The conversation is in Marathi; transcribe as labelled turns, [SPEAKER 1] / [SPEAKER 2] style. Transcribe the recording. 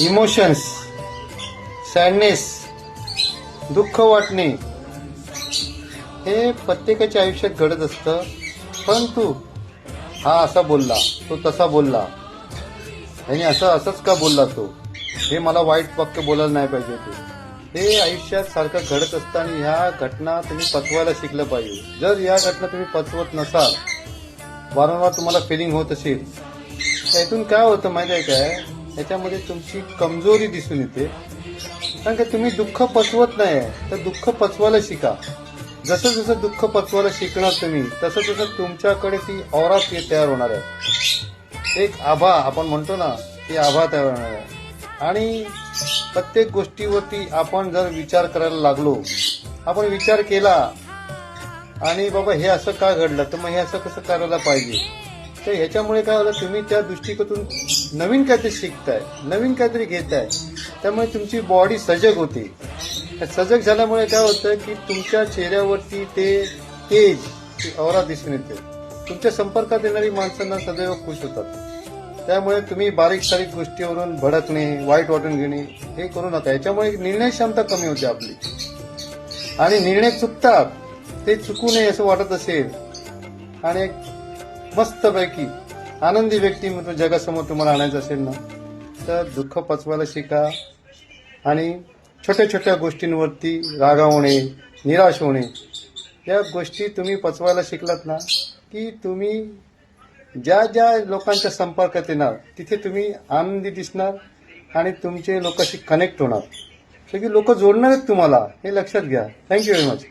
[SPEAKER 1] इमोशन्स सॅडनेस दुःख वाटणे हे प्रत्येकाच्या आयुष्यात घडत असतं. परंतु हा असा बोलला तो तसा बोलला. आणि असं असंच का बोलला तो? हे मला वाईट वाक्य बोलायला नाही पाहिजे ते हे आयुष्यात सारखं घडत असतं आणि ह्या घटना तुम्ही पचवायला शिकलं पाहिजे. जर या घटना तुम्ही पचवत नसाल वारंवार तुम्हाला फिलिंग होत असेल तर इथून काय होतं माहिती आहे काय? याच्यामध्ये तुमची कमजोरी दिसून येते. कारण का तुम्ही दुःख पचवत नाही तर दुःख पचवायला शिका. जसं जसं दुःख पचवायला शिकणार तुम्ही तसं तसं तुमच्याकडे ती औरा तयार होणार आहे. एक आभा आपण म्हणतो ना ती आभा तयार होणार आहे. आणि प्रत्येक गोष्टीवरती आपण जर विचार करायला लागलो आपण विचार केला आणि बाबा हे असं का घडलं तर मग हे असं कसं करायला पाहिजे? तर ह्याच्यामुळे काय होतं तुम्ही त्या दृष्टिकोनातून नवीन काहीतरी शिकताय नवीन काहीतरी घेताय त्यामुळे तुमची बॉडी सजग होते. सजग झाल्यामुळे काय होतं की तुमच्या चेहऱ्यावरती ते तेज औरा दिसून येते. तुमच्या संपर्कात येणारी माणसांना सदैव खुश होतात. त्यामुळे तुम्ही बारीक सारीक गोष्टीवरून भडकणे वाईट वाटून घेणे हे करू नका. याच्यामुळे निर्णय क्षमता कमी होते आपली. आणि निर्णय चुकतात ते चुकू नये असं वाटत असेल आणि मस्तपैकी आनंदी व्यक्तिमत्व जगासमोर तुम्हाला आणायचं असेल ना तर दुःख पचवायला शिका आणि छोट्या छोट्या गोष्टींवरती रागावणे निराश होणे या गोष्टी तुम्ही पचवायला शिकलात ना की तुम्ही ज्या ज्या लोकांच्या संपर्कात येणार तिथे तुम्ही आनंदी दिसणार आणि तुमचे लोकांशी कनेक्ट होणार. सगळी लोक जोडणार आहेत तुम्हाला हे लक्षात घ्या. Thank you very much